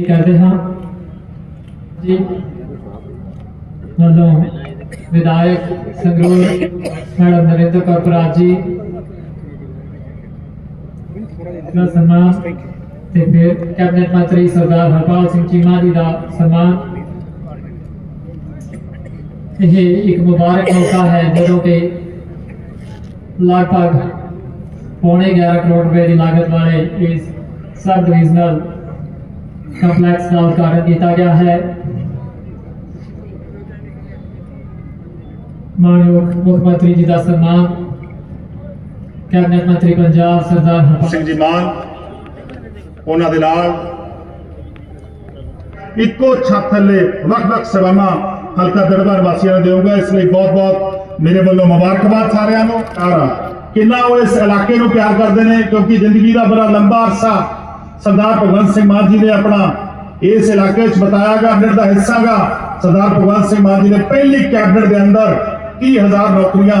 ਇਹ ਕਰਦੇ ਹਾਂ ਜੀ ਵੱਲੋਂ ਵਿਧਾਇਕ ਸੰਗਰੂਰ ਮੈਡਮ ਨਰਿੰਦਰ ਕੌਰ ਬਰਾੜ ਜੀ ਦਾ ਸਨਮਾਨ ਤੇ ਫਿਰ ਕੈਬਨਿਟ ਮੰਤਰੀ ਸਰਦਾਰ ਹਰਪਾਲ ਸਿੰਘ ਚੀਮਾ ਜੀ ਦਾ ਸਨਮਾਨ ਇਹ ਇੱਕ ਮੁਬਾਰਕ ਮੌਕਾ ਹੈ ਜਦੋਂ ਕਿ ਲਗਭਗ ਪੌਣੇ 11 ਕਰੋੜ ਰੁਪਏ ਦੀ ਲਾਗਤ ਵਾਲੇ ਇਸ ਸਬ ਡਿਵੀਜ਼ਨਲ ਕੰਪਲੈਕਸ ਦਾ ਉਦਘਾਟਨ ਕੀਤਾ ਗਿਆ ਹੈ ਮਾਨਯੋਗ ਮੁੱਖ ਮੰਤਰੀ ਜੀ ਦਾ ਸਨਮਾਨ ਕੈਬਨਿਟ ਮੰਤਰੀ ਪੰਜਾਬ ਸਰਦਾਰ ਹਰਪਾਲ ਸਿੰਘ ਜੀ ਮਾਨ ਉਹਨਾਂ ਦੇ ਨਾਲ ਇੱਕੋ ਛੱਤ ਥੱਲੇ ਵੱਖ-ਵੱਖ ਸੇਵਾਵਾਂ ਹਲਕਾ ਦਰਬਾਰ ਵਾਸੀਆਂ ਨੂੰ ਦੇਊਗਾ ਇਸ ਲਈ ਬਹੁਤ-ਬਹੁਤ ਮੇਰੇ ਵੱਲੋਂ ਮੁਬਾਰਕਬਾਦ ਸਾਰਿਆਂ ਨੂੰ ਔਰ ਕਿੰਨਾ ਉਹ ਇਸ ਇਲਾਕੇ ਨੂੰ ਪਿਆਰ ਕਰਦੇ ਨੇ ਕਿਉਂਕਿ ਜ਼ਿੰਦਗੀ ਦਾ ਬੜਾ ਲੰਬਾ ਅਰਸਾ ਸਰਦਾਰ ਭਗਵੰਤ ਸਿੰਘ ਮਾਨ ਜੀ ਨੇ ਆਪਣਾ ਇਸ ਇਲਾਕੇ 'ਚ ਬਤਾਇਆ ਕੈਬਨਿਟ ਦਾ ਹਿੱਸਾ ਗਾ। ਸਰਦਾਰ ਭਗਵੰਤ ਸਿੰਘ ਮਾਨ ਜੀ ਨੇ ਪਹਿਲੀ ਕੈਬਨਿਟ ਦੇ ਅੰਦਰ 30000 ਨੌਕਰੀਆਂ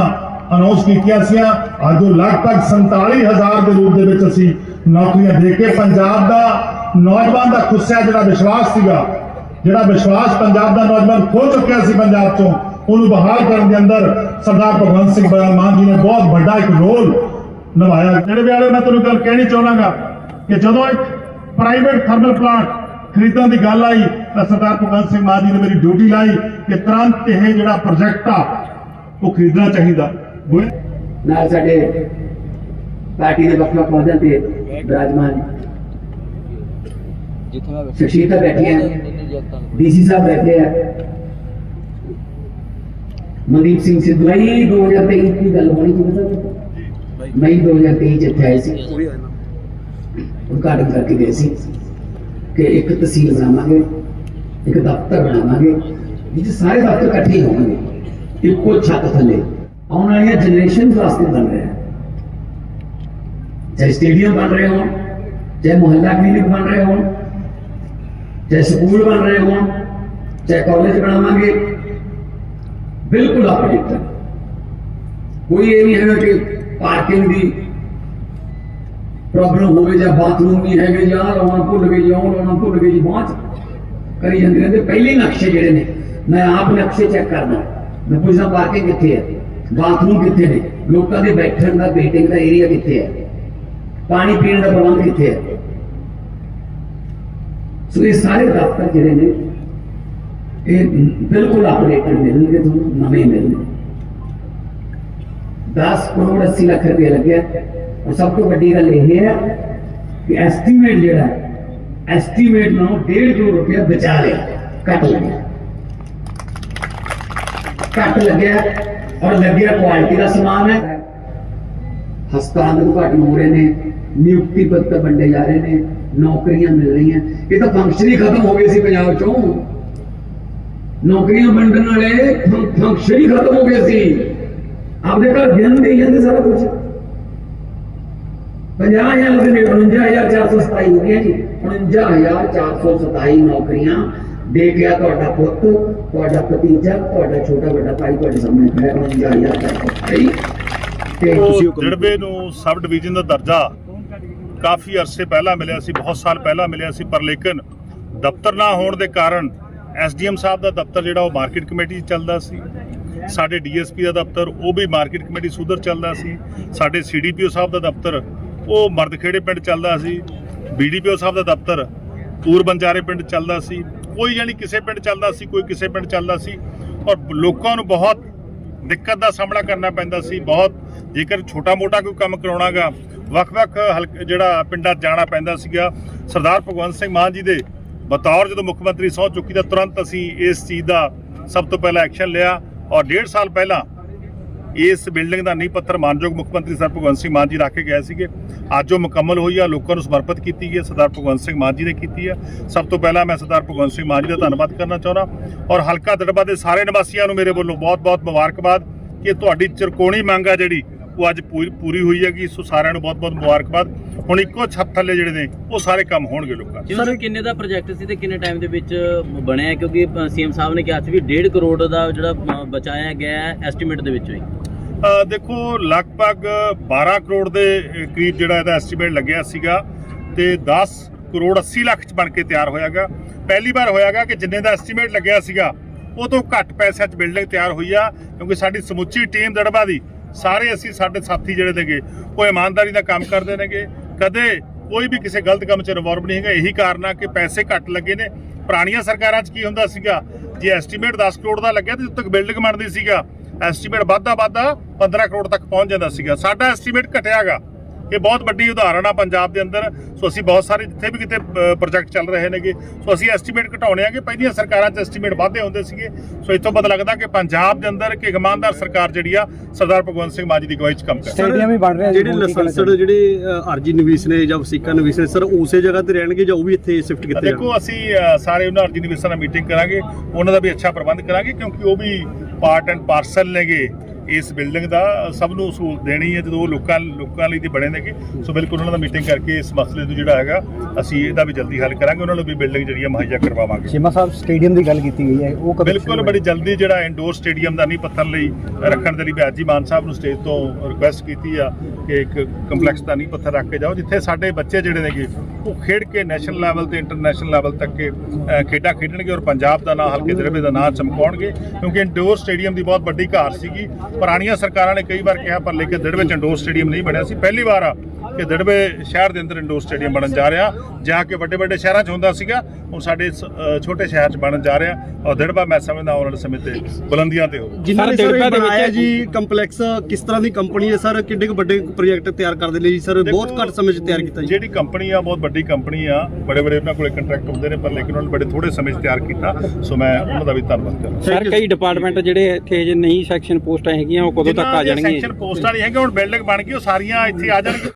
ਅਨਾਉਂਸ ਕੀਤੀਆਂ ਸੀ ਅੱਜ ਉਹ ਲਗਭਗ 47000 ਦੇ ਰੂਪ ਦੇ ਵਿੱਚ ਅਸੀਂ ਨੌਕਰੀਆਂ ਦੇ ਕੇ ਪੰਜਾਬ ਦਾ ਨੌਜਵਾਨ ਦਾ ਖੁੱਸਿਆ ਜਿਹੜਾ ਵਿਸ਼ਵਾਸ ਸੀਗਾ, ਜਿਹੜਾ ਵਿਸ਼ਵਾਸ ਪੰਜਾਬ ਦਾ ਨੌਜਵਾਨ ਖੋ ਚੁੱਕਿਆ ਸੀ ਪੰਜਾਬ ਤੋਂ ਉਹਨੂੰ ਬਹਾਲ ਕਰਨ ਦੇ ਅੰਦਰ ਸਰਦਾਰ ਭਗਵੰਤ ਸਿੰਘ ਮਾਨ ਜੀ ਨੇ ਬਹੁਤ ਵੱਡਾ ਇੱਕ ਰੋਲ ਨਿਭਾਇਆ। ਜਿਹੜੇ ਵਿਆਲੇ ਮੈਂ ਤੁਹਾਨੂੰ ਗੱਲ ਕਹਿਣੀ ਚਾਹੁੰਦਾਗਾ ਕਿ ਜਦੋਂ ਇੱਕ ਪ੍ਰਾਈਵੇਟ ਥਰਮਲ ਪਲਾਂਟ ਖਰੀਦਣ ਦੀ ਗੱਲ ਆਈ ਤਾਂ ਸਰਦਾਰ ਭਗਵੰਤ ਸਿੰਘ ਮਾਨ ਜੀ ਨੇ ਮੇਰੀ ਡਿਊਟੀ ਲਾਈ ਕਿ ਤੁਰੰਤ ਇਹ ਜਿਹੜਾ ਪ੍ਰੋਜੈਕਟ ਆ ਉਹ ਖਰੀਦਣਾ ਚਾਹੀਦਾ। ਨਾਲ ਸਾਡੇ ਪਾਰਟੀ ਦੇ ਵੱਖ ਵੱਖ ਅਹੁਦਿਆਂ ਤੇ ਵਿਰਾਜਮਾਨ ਸ਼ਖਸੀਅਤਾਂ ਬੈਠੀਆਂ। ਡੀਸੀ ਸਾਹਿਬ ਬੈਠੇ ਆ। ਮਨਦੀਪ ਸਿੰਘ ਸਿੱਧੂ ਭਾਈ 2023 ਦੀ ਗੱਲ ਹੋਣੀ ਸੀ ਮਈ 2023 ਚ ਇੱਥੇ ਆਏ ਸੀ। ਉਦਘਾਟਨ ਕਰਕੇ ਗਏ ਸੀ ਕਿ ਇੱਕ ਤਹਿਸੀਲ ਬਣਾਵਾਂਗੇ, ਇੱਕ ਦਫ਼ਤਰ ਬਣਾਵਾਂਗੇ, ਜਿੱਥੇ ਸਾਰੇ ਦਫ਼ਤਰ ਇਕੱਠੇ ਹੋਣਗੇ, ਇੱਕੋ ਛੱਤ ਥੱਲੇ ਆਉਣ ਵਾਲੀਆਂ ਜਨਰੇਸ਼ਨ ਵਾਸਤੇ ਬਣ ਰਿਹਾ ਹੈ। ਚਾਹੇ ਸਟੇਡੀਅਮ ਬਣ ਰਹੇ ਹੋਣ, ਚਾਹੇ ਮੁਹੱਲਾ ਕਲੀਨਿਕ ਬਣ ਰਹੇ ਹੋਣ, ਚਾਹੇ ਸਕੂਲ ਬਣ ਰਹੇ ਹੋਣ, ਚਾਹੇ ਕਾਲਜ ਬਣਾਵਾਂਗੇ, ਬਿਲਕੁਲ ਆਪਰੇਟ ਕੋਈ ਇਹ ਨਹੀਂ ਹੈਗਾ ਕਿ ਪਾਰਕਿੰਗ ਦੀ ਪ੍ਰੋਬਲਮ ਹੋਵੇ ਜਾਂ ਬਾਥਰੂਮ ਨਹੀਂ ਹੈਗੇ ਜਾਂ ਆਹ ਲਾਉਣਾ ਭੁੱਲ ਗਏ ਜਾਂ ਉਹ ਲਾਉਣਾ ਭੁੱਲ ਗਏ ਜੀ ਬਾਅਦ 'ਚ ਕਰੀ ਜਾਂਦੇ ਰਹਿੰਦੇ ਪਹਿਲੇ ਹੀ ਨਕਸ਼ੇ ਜਿਹੜੇ ਨੇ ਮੈਂ ਆਪ ਨਕਸ਼ੇ ਚੈੱਕ ਕਰਦਾ ਮੈਂ ਪੁੱਛਦਾ ਪਾਰਕਿੰਗ ਕਿੱਥੇ ਹੈ ਬਾਥਰੂਮ ਕਿੱਥੇ ਨੇ ਲੋਕਾਂ ਦੇ ਬੈਠਣ ਦਾ ਵੇਟਿੰਗ ਦਾ ਏਰੀਆ ਕਿੱਥੇ ਹੈ ਪਾਣੀ ਪੀਣ ਦਾ ਪ੍ਰਬੰਧ ਕਿੱਥੇ ਹੈ ਸੋ ਇਹ ਸਾਰੇ ਦਫ਼ਤਰ ਜਿਹੜੇ ਨੇ ਇਹ ਬਿਲਕੁਲ ਆਪਰੇਟਡ ਮਿਲਣਗੇ ਤੁਹਾਨੂੰ ਨਵੇਂ ਮਿਲਣਗੇ 10 ਕਰੋੜ 80 ਲੱਖ ਰੁਪਏ ਲੱਗਿਆ ਔਰ ਸਭ ਤੋਂ ਵੱਡੀ ਗੱਲ ਇਹ ਹੈ ਕਿ ਐਸਟੀਮੇਟ ਜਿਹੜਾ ਐਸਟੀਮੇਟ ਨਾਲੋਂ 1.5 ਕਰੋੜ ਰੁਪਏ ਬਚਾ ਲਿਆ ਘੱਟ ਲੱਗਿਆ ਘੱਟ ਲੱਗਿਆ ਔਰ ਲੱਗਿਆ ਕੁਆਲਿਟੀ ਦਾ ਸਮਾਨ ਹੈ ਹਸਪਤਾਲਾਂ ਦੇ ਉਦਘਾਟਨ ਹੋ ਰਹੇ ਨੇ ਨਿਯੁਕਤੀ ਪੱਤਰ ਵੰਡੇ ਜਾ ਰਹੇ ਨੇ ਨੌਕਰੀਆਂ ਮਿਲ ਰਹੀਆਂ ਇਹ ਤਾਂ ਫੰਕਸ਼ਨ ਹੀ ਖਤਮ ਹੋ ਗਏ ਸੀ ਪੰਜਾਬ ਚੋਂ। ਨੌਕਰੀਆਂ ਵੰਡਣ ਵਾਲੇ ਫੰਕਸ਼ਨ ਹੀ ਖਤਮ ਹੋ ਗਏ ਸੀ। ਆਪਦੇ ਘਰ ਗਿਣਦੇ ਹੀ ਜਾਂਦੇ ਸਾਰਾ ਕੁਝ 50000 ਦੇ 497 ਹੋ ਗਿਆ ਜੀ। 49427 ਨੌਕਰੀਆਂ ਦੇ ਗਿਆ ਤੁਹਾਡਾ ਪੁੱਤ ਤੁਹਾਡਾ ਭਤੀਜਾ ਤੁਹਾਡਾ ਛੋਟਾ ਵੱਡਾ ਭਾਈ ਤੁਹਾਡੇ ਸਾਹਮਣੇ ਖੜਾ ਹੈ 49427 ਤੇ ਜੜਬੇ ਨੂੰ ਸਬ ਡਿਵੀਜ਼ਨ ਦਾ ਦਰਜਾ ਕਾਫੀ ਅਰਸੇ ਪਹਿਲਾਂ ਮਿਲਿਆ ਸੀ ਬਹੁਤ ਸਾਲ ਪਹਿਲਾਂ ਮਿਲਿਆ ਸੀ ਪਰ ਲੇਕਿਨ ਦਫ਼ਤਰ ਨਾ ਹੋਣ ਦੇ ਕਾਰਨ ਐਸਡੀਐਮ ਸਾਹਿਬ ਦਾ ਦਫ਼ਤਰ ਜਿਹੜਾ ਉਹ ਮਾਰਕੀਟ ਕਮੇਟੀ 'ਚ ਚੱਲਦਾ ਸੀ। ਸਾਡੇ ਡੀਐਸਪੀ ਦਾ ਦਫ਼ਤਰ ਉਹ ਵੀ ਮਾਰਕੀਟ ਕਮੇਟੀ ਸੁਧਰ ਚੱਲਦਾ ਸੀ। ਸਾਡੇ ਸੀਡੀਪੀਓ ਸਾਹਿਬ ਦਾ ਦਫ਼ਤਰ ਉਹ ਮਰਦਖੇੜੇ ਪਿੰਡ ਚੱਲਦਾ ਸੀ ਬੀਡੀਪੀਓ ਸਾਹਿਬ ਦਾ ਦਫ਼ਤਰ ਪੂਰ ਬੰਜਾਰੇ ਪਿੰਡ ਚੱਲਦਾ ਸੀ, ਕੋਈ ਜਾਨੀ ਕਿਸੇ ਪਿੰਡ ਚੱਲਦਾ ਸੀ, ਕੋਈ ਕਿਸੇ ਪਿੰਡ ਚੱਲਦਾ ਸੀ, ਔਰ ਲੋਕਾਂ ਨੂੰ ਬਹੁਤ ਦਿੱਕਤ ਦਾ ਸਾਹਮਣਾ ਕਰਨਾ ਪੈਂਦਾ ਸੀ, ਬਹੁਤ ਜੇਕਰ ਛੋਟਾ-ਮੋਟਾ ਕੋਈ ਕੰਮ ਕਰਾਉਣਾਗਾ ਵੱਖ-ਵੱਖ ਹਲਕ ਜਿਹੜਾ ਪਿੰਡਾਂ ਜਾਣਾ ਪੈਂਦਾ ਸੀਗਾ, ਸਰਦਾਰ ਭਗਵੰਤ ਸਿੰਘ ਮਾਨ ਜੀ ਦੇ ਬਤੌਰ ਜਦੋਂ ਮੁੱਖ ਮੰਤਰੀ ਸਹੁੰ ਚੁੱਕੀ ਤਾਂ ਤੁਰੰਤ ਅਸੀਂ ਇਸ ਚੀਜ਼ ਦਾ ਸਭ ਤੋਂ ਪਹਿਲਾਂ ਐਕਸ਼ਨ ਲਿਆ, ਔਰ ਡੇਢ ਸਾਲ ਪਹਿਲਾਂ ਇਸ ਬਿਲਡਿੰਗ ਦਾ ਨੀਂਹ ਪੱਥਰ ਮਾਨਯੋਗ ਮੁੱਖ ਮੰਤਰੀ ਸਰ ਭਗਵੰਤ ਸਿੰਘ ਮਾਨ ਜੀ ਰੱਖ ਕੇ ਗਏ ਸੀਗੇ। ਅੱਜ ਉਹ ਮੁਕੰਮਲ ਹੋਈ ਆ, ਲੋਕਾਂ ਨੂੰ ਸਮਰਪਿਤ ਕੀਤੀ ਗਈ ਹੈ ਸਰਦਾਰ ਭਗਵੰਤ ਸਿੰਘ ਮਾਨ ਜੀ ਨੇ ਕੀਤੀ ਹੈ ਸਭ ਤੋਂ ਪਹਿਲਾਂ ਮੈਂ ਸਰਦਾਰ ਭਗਵੰਤ ਸਿੰਘ ਮਾਨ ਜੀ ਦਾ ਧੰਨਵਾਦ ਕਰਨਾ ਚਾਹੁੰਦਾ ਔਰ ਹਲਕਾ ਦੜਬਾ ਦੇ ਸਾਰੇ ਨਿਵਾਸੀਆਂ ਨੂੰ ਮੇਰੇ ਵੱਲੋਂ ਬਹੁਤ-ਬਹੁਤ ਮੁਬਾਰਕਬਾਦ ਕਿ ਤੁਹਾਡੀ ਚਿਰਕੋਣੀ ਮੰਗ ਆ ਜਿਹੜੀ ਉਹ ਅੱਜ ਪੂਰੀ ਪੂਰੀ ਹੋਈ ਹੈਗੀ ਸੋ ਸਾਰਿਆਂ ਨੂੰ ਬਹੁਤ-ਬਹੁਤ ਮੁਬਾਰਕਬਾਦ। ਹੁਣ ਇੱਕੋ ਛੱਤ ਥੱਲੇ ਜਿਹੜੇ ਨੇ ਉਹ ਸਾਰੇ ਕੰਮ ਹੋਣਗੇ ਲੋਕਾਂ ਦੇ। ਸਰ ਕਿੰਨੇ ਦਾ ਪ੍ਰੋਜੈਕਟ ਸੀ ਤੇ ਕਿੰਨੇ ਟਾਈਮ ਦੇ ਵਿੱਚ ਬਣਿਆ ਕਿਉਂਕਿ ਸੀਐਮ ਸਾਹਿਬ ਨੇ ਕਿਹਾ ਸੀ ਵੀ 1.5 ਕਰੋੜ ਦਾ ਜਿਹੜਾ ਬਚਾਇਆ ਗਿਆ ਐਸਟੀਮੇਟ ਦੇ ਵਿੱਚੋਂ ਹੀ। ਦੇਖੋ ਲਗਭਗ 12 ਕਰੋੜ ਦੇ ਕਰੀਬ ਜਿਹੜਾ ਇਹਦਾ ਐਸਟੀਮੇਟ ਲੱਗਿਆ ਸੀਗਾ ਤੇ 10 ਕਰੋੜ 80 ਲੱਖ ਚ ਬਣ ਕੇ ਤਿਆਰ ਹੋਇਆਗਾ ਪਹਿਲੀ ਵਾਰ ਹੋਇਆਗਾ ਕਿ ਜਿੰਨੇ ਦਾ ਐਸਟੀਮੇਟ ਲੱਗਿਆ ਸੀਗਾ ਉਹ ਤੋਂ ਘੱਟ ਪੈਸਿਆਂ 'ਚ ਬਿਲਡਿੰਗ ਤਿਆਰ ਹੋਈ ਆ ਕਿਉਂਕਿ ਸਾਡੀ ਸਮੁੱਚੀ ਟੀਮ ਦੜਬਾ ਦੀ ਸਾਰੇ ਅਸੀਂ ਸਾਡੇ ਸਾਥੀ ਜਿਹੜੇ ਨੇਗੇ, ਉਹ ਇਮਾਨਦਾਰੀ ਦਾ ਕੰਮ ਕਰਦੇ ਨੇਗੇ। ਕਦੇ ਕੋਈ ਵੀ ਕਿਸੇ ਗਲਤ ਕੰਮ 'ਚ ਇਨਵੋਲਵ ਨਹੀਂ ਹੈਗਾ। ਇਹੀ ਕਾਰਨ ਆ ਕਿ ਪੈਸੇ ਘੱਟ ਲੱਗੇ ਨੇ। ਪੁਰਾਣੀਆਂ ਸਰਕਾਰਾਂ 'ਚ ਕੀ ਹੁੰਦਾ ਸੀਗਾ? ਜੇ ਐਸਟੀਮੇਟ 10 ਕਰੋੜ ਦਾ ਲੱਗਿਆ ਤੇ ਉਦੋਂ ਤੱਕ ਬਿਲਡਿੰਗ ਬਣਦੀ ਸੀਗਾ। ਐਸਟੀਮੇਟ ਵੱਧਦਾ ਵੱਧਦਾ 15 ਕਰੋੜ ਤੱਕ ਪਹੁੰਚ ਜਾਂਦਾ ਸੀਗਾ। ਸਾਡਾ ਐਸਟੀਮੇਟ ਘਟਿਆਗਾ ਇਹ ਬਹੁਤ ਵੱਡੀ ਉਦਾਹਰਣ ਆ ਪੰਜਾਬ ਦੇ ਅੰਦਰ। ਸੋ ਅਸੀਂ ਬਹੁਤ ਸਾਰੇ ਜਿੱਥੇ ਵੀ ਕਿਤੇ ਪ੍ਰੋਜੈਕਟ ਚੱਲ ਰਹੇ ਨੇਗੇ। ਸੋ ਅਸੀਂ ਐਸਟੀਮੇਟ ਘਟਾਉਣੇ ਆ ਕਿ ਪਹਿਲੀਆਂ ਸਰਕਾਰਾਂ 'ਚ ਐਸਟੀਮੇਟ ਵਾਧੇ ਹੁੰਦੇ ਸੀਗੇ। ਸੋ ਇਤੋਂ ਪਤਾ ਲੱਗਦਾ ਕਿ ਪੰਜਾਬ ਦੇ ਅੰਦਰ ਇੱਕ ਇਮਾਨਦਾਰ ਸਰਕਾਰ ਜਿਹੜੀ ਆ ਸਰਦਾਰ ਭਗਵੰਤ ਸਿੰਘ ਮਾਨ ਜੀ ਦੀ ਅਗਵਾਈ 'ਚ ਕੰਮ ਕਰ ਰਹੀ ਹੈ। ਸਟੇਡੀਅਮ ਵੀ ਬਣ ਰਿਹਾ ਜਿਹੜੇ ਕੀ ਲਾਇਸੈਂਸਡ ਜਿਹੜੇ ਅਰਜੀ ਨਵੀਸ ਨੇ ਜਾਂ ਵਸੀਕਾ ਨਵੀਸ ਨੇ ਸਰ ਉਸੇ ਜਗ੍ਹਾ ਤੇ ਰਹਿਣਗੇ ਜਾਂ ਉਹ ਵੀ ਇੱਥੇ ਸ਼ਿਫਟ ਕੀਤੇ ਜਾਣਗੇ? ਦੇਖੋ ਅਸੀਂ ਸਾਰੇ ਉਹਨਾਂ ਅਰਜੀ ਨਿਵੇਸ਼ਾਂ ਨਾਲ ਮੀਟਿੰਗ ਕਰਾਂਗੇ। ਉਹਨਾਂ ਦਾ ਵੀ ਅੱਛਾ ਪ੍ਰਬੰਧ ਕਰਾਂਗੇ ਕਿਉਂਕਿ ਉਹ ਵੀ ਪਾਰਟ ਐਂਡ ਪਾਰਸਲ ਨੇਗੇ। ਇਸ ਬਿਲਡਿੰਗ ਦਾ ਸਭ ਨੂੰ ਸਹੂਲਤ ਦੇਣੀ ਹੈ ਜਦੋਂ ਉਹ ਲੋਕਾਂ ਲੋਕਾਂ ਲਈ ਤੇ ਬਣੇ ਨੇਗੇ ਸੋ ਬਿਲਕੁਲ ਉਹਨਾਂ ਦਾ ਮੀਟਿੰਗ ਕਰਕੇ ਇਸ ਮਸਲੇ ਨੂੰ ਜਿਹੜਾ ਹੈਗਾ ਅਸੀਂ ਇਹਦਾ ਵੀ ਜਲਦੀ ਹੱਲ ਕਰਾਂਗੇ ਉਹਨਾਂ ਨੂੰ ਵੀ ਬਿਲਡਿੰਗ ਜਿਹੜੀ ਹੈ ਮੁਹੱਈਆ ਕਰਵਾਵਾਂਗੇ। ਸ਼ਿਮਾ ਸਾਹਿਬ ਸਟੇਡੀਅਮ ਦੀ ਗੱਲ ਕੀਤੀ ਗਈ ਹੈ ਉਹ ਕਦੋਂ ਬਿਲਕੁਲ ਬੜੀ ਜਲਦੀ ਜਿਹੜਾ ਇੰਡੋਰ ਸਟੇਡੀਅਮ ਦਾ ਨੀਂਹ ਪੱਥਰ ਲਈ ਰੱਖਣ ਦੇ ਲਈ ਮੈਂ ਅੱਜ ਹੀ ਮਾਨ ਸਾਹਿਬ ਨੂੰ ਸਟੇਜ ਤੋਂ ਰਿਕੁਐਸਟ ਕੀਤੀ ਆ ਕਿ ਇੱਕ ਕੰਪਲੈਕਸ ਦਾ ਨੀਂਹ ਪੱਥਰ ਰੱਖ ਕੇ ਜਾਓ ਜਿੱਥੇ ਸਾਡੇ ਬੱਚੇ ਜਿਹੜੇ ਨੇਗੇ ਉਹ ਖੇਡ ਕੇ ਨੈਸ਼ਨਲ ਲੈਵਲ ਤੇ ਇੰਟਰਨੈਸ਼ਨਲ ਲੈਵਲ ਤੱਕ ਕੇ, ਖੇਡਾਂ ਖੇਡਣਗੇ ਔਰ ਪੰਜਾਬ ਦਾ ਨਾਂ ਹਲਕੇ ਦਰਬੇ ਦਾ ਨਾਂ ਚਮਕਾਉਣਗੇ ਕਿਉਂਕਿ ਇੰਡੋਰ ਸਟੇਡੀਅਮ ਦੀ ਬਹੁਤ ਵੱਡੀ ਘਾਟ ਸੀਗੀ। ਪੁਰਾਣੀਆਂ ਸਰਕਾਰਾਂ ਨੇ ਕਈ ਵਾਰ ਕਿਹਾ ਪਰ ਲੇਕਿਨ ਦਿੜਵੇ ਚ ਇੰਡੋਰ ਸਟੇਡੀਅਮ ਨਹੀਂ ਬਣਿਆ ਸੀ। ਪਹਿਲੀ ਵਾਰ ਆ ਕਿ ਦਿੜਵੇ ਸ਼ਹਿਰ ਦੇ ਅੰਦਰ ਇੰਡੋਰ ਸਟੇਡੀਅਮ ਬਣਨ ਜਾ ਰਿਹਾ ਜਾ ਕੇ ਵੱਡੇ ਵੱਡੇ ਸ਼ਹਿਰਾਂ 'ਚ ਹੁੰਦਾ ਸੀਗਾ ਹੁਣ ਸਾਡੇ ਛੋਟੇ ਸ਼ਹਿਰ 'ਚ ਬਣਨ ਜਾ ਰਿਹਾ ਔਰ ਦਿੜਬਾ ਮੈਂ ਸਮਝਦਾ ਆਉਣ ਵਾਲੇ ਸਮੇਂ ਤੇ ਬੁਲੰਦੀਆਂ ਤੇ ਹੋਊ ਦਿੜਬਾ ਦੇ ਵਿੱਚ- ਜੀ ਕੰਪਲੈਕਸ ਕਿਸ ਤਰ੍ਹਾਂ ਦੀ ਕੰਪਨੀ ਹੈ ਸਰ? ਕਿੱਡੇ ਕੁ ਵੱਡੇ ਪ੍ਰੋਜੈਕਟ ਤਿਆਰ ਕਰਦੇ ਲਈ ਸਰ? ਬਹੁਤ ਦੇਖੋ, ਘੱਟ ਸਮੇਂ 'ਚ ਤਿਆਰ ਕੀਤਾ ਜੀ। ਜਿਹੜੀ ਕੰਪਨੀ ਆ ਬਹੁਤ ਵੱਡੀ ਕੰਪਨੀ ਆ ਬੜੇ ਬੜੇ ਉਹਨਾਂ ਕੋਲੇ ਕੰਟਰੈਕਟ ਹੁੰਦੇ ਨੇ ਪਰ ਲੇਕਿਨ ਉਹਨਾਂ ਨੇ ਬੜੇ ਥੋੜੇ ਸਮੇਂ 'ਚ ਤਿਆਰ ਕੀਤਾ ਸੋ ਮੈਂ ਉਹਨਾਂ ਦਾ ਵੀ ਧੰਨਵਾਦ ਕਰਦਾ ਸਰ ਕਈ ਡਿਪਾਰਟਮੈਂਟ ਜਿਹੜੇ ਇੱਥੇ ਜੇ ਨਹੀਂ ਸੈਕਸ਼ਨ ਪੋਸਟਾਂ ਹੈਗੀਆਂ ਉਹ ਕਦੋਂ ਤੱਕ ਆ ਜਾਣਗੀਆਂ? ਸੈਕਸ਼ਨ ਪੋਸਟਾਂ ਨਹੀਂ ਹੈਗੀਆਂ ਹੁਣ ਬਿਲਡਿੰਗ ਬਣ ਗਈ ਉਹ ਸਾਰੀਆਂ ਇੱਥੇ ਆ ਜਾਣਗੀਆਂ।